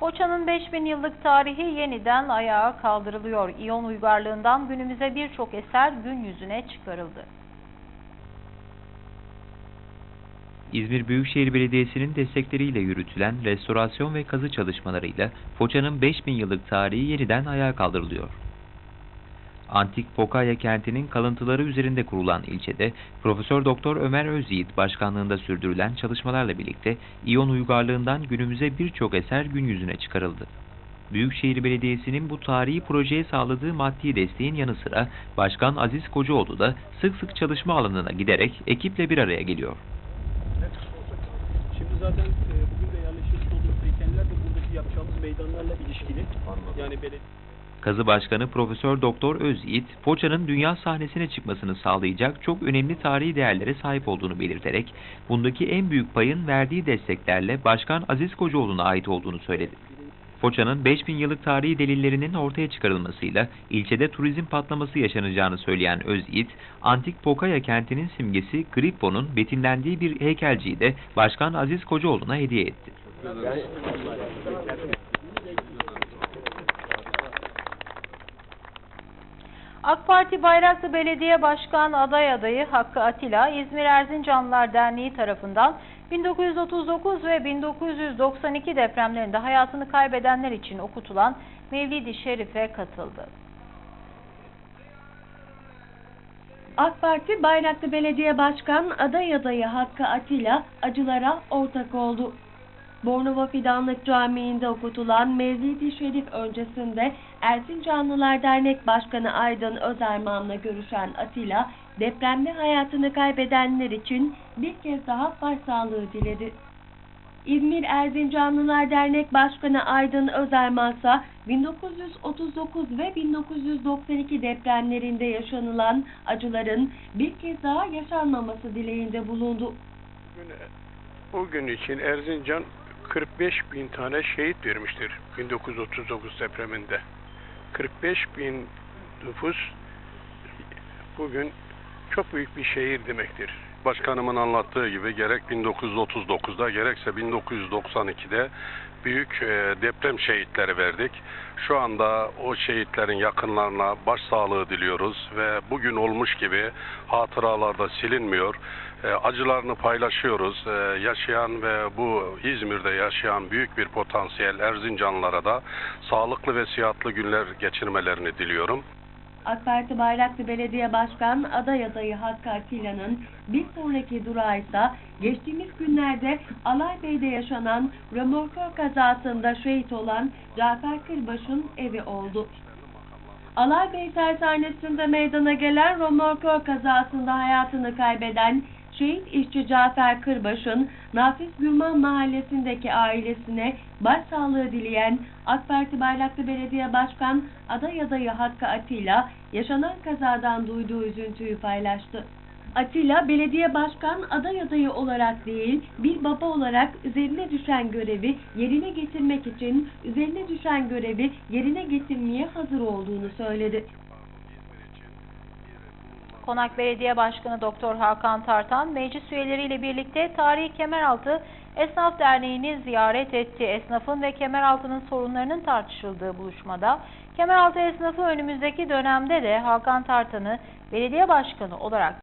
Foça'nın 5000 yıllık tarihi yeniden ayağa kaldırılıyor. İyon uygarlığından günümüze birçok eser gün yüzüne çıkarıldı. İzmir Büyükşehir Belediyesi'nin destekleriyle yürütülen restorasyon ve kazı çalışmalarıyla Foça'nın 5000 yıllık tarihi yeniden ayağa kaldırılıyor. Antik Pokaya kentinin kalıntıları üzerinde kurulan ilçede Profesör Doktor Ömer Özyiğit başkanlığında sürdürülen çalışmalarla birlikte İyon uygarlığından günümüze birçok eser gün yüzüne çıkarıldı. Büyükşehir Belediyesi'nin bu tarihi projeye sağladığı maddi desteğin yanı sıra Başkan Aziz Kocaoğlu da sık sık çalışma alanına giderek ekiple bir araya geliyor. Şimdi zaten e, bugün de yerleştirmiş olduğumuz heykeller de buradaki yapacağımız meydanlarla ilişkili. Yani belediye Kazı Başkanı Profesör Doktor Özyiğit, Foça'nın dünya sahnesine çıkmasını sağlayacak çok önemli tarihi değerlere sahip olduğunu belirterek, bundaki en büyük payın verdiği desteklerle Başkan Aziz Kocaoğlu'na ait olduğunu söyledi. Foça'nın 5000 yıllık tarihi delillerinin ortaya çıkarılmasıyla ilçede turizm patlaması yaşanacağını söyleyen Özyiğit, Antik Pokaya kentinin simgesi Grippo'nun betimlendiği bir heykelciyi de Başkan Aziz Kocaoğlu'na hediye etti. AK Parti Bayraklı Belediye Başkan aday adayı Hakkı Atilla, İzmir Erzincanlılar Derneği tarafından 1939 ve 1992 depremlerinde hayatını kaybedenler için okutulan Mevlid-i Şerif'e katıldı. AK Parti Bayraklı Belediye Başkan aday adayı Hakkı Atilla acılara ortak oldu. Bornova Fidanlık Camii'nde okutulan Mevlid-i Şerif öncesinde Erzincanlılar Dernek Başkanı Aydın Özerman'la görüşen Atilla, depremde hayatını kaybedenler için bir kez daha başsağlığı diledi. İzmir Erzincanlılar Dernek Başkanı Aydın Özerman ise 1939 ve 1992 depremlerinde yaşanılan acıların bir kez daha yaşanmaması dileğinde bulundu. Bugün, bugün için Erzincan 45 bin tane şehit vermiştir 1939 depreminde. 45 bin nüfus bugün çok büyük bir şehir demektir. Başkanımın anlattığı gibi gerek 1939'da gerekse 1992'de büyük e, deprem şehitleri verdik. Şu anda o şehitlerin yakınlarına başsağlığı diliyoruz ve bugün olmuş gibi hatıralarda silinmiyor. E, acılarını paylaşıyoruz. E, yaşayan ve bu İzmir'de yaşayan büyük bir potansiyel Erzincanlılara da sağlıklı ve sıhhatli günler geçirmelerini diliyorum. AK Parti Bayraklı Belediye Başkan aday adayı Hakkı Atilla'nın bir sonraki durağı ise geçtiğimiz günlerde Alaybey'de yaşanan römorkör kazasında şehit olan Cafer Kırbaş'ın evi oldu. Alaybey tersanesinde meydana gelen römorkör kazasında hayatını kaybeden şehit işçi Cafer Kırbaş'ın Nafiz Gürman mahallesindeki ailesine başsağlığı dileyen AK Parti Bayraklı Belediye Başkan aday adayı Hakkı Atilla yaşanan kazadan duyduğu üzüntüyü paylaştı. Atilla belediye başkan aday adayı olarak değil bir baba olarak üzerine düşen görevi yerine getirmek için üzerine düşen görevi yerine getirmeye hazır olduğunu söyledi. Konak Belediye Başkanı Doktor Hakan Tartan, meclis üyeleriyle birlikte Tarihi Kemeraltı Esnaf Derneği'ni ziyaret etti. Esnafın ve Kemeraltı'nın sorunlarının tartışıldığı buluşmada, Kemeraltı esnafı önümüzdeki dönemde de Hakan Tartan'ı belediye başkanı olarak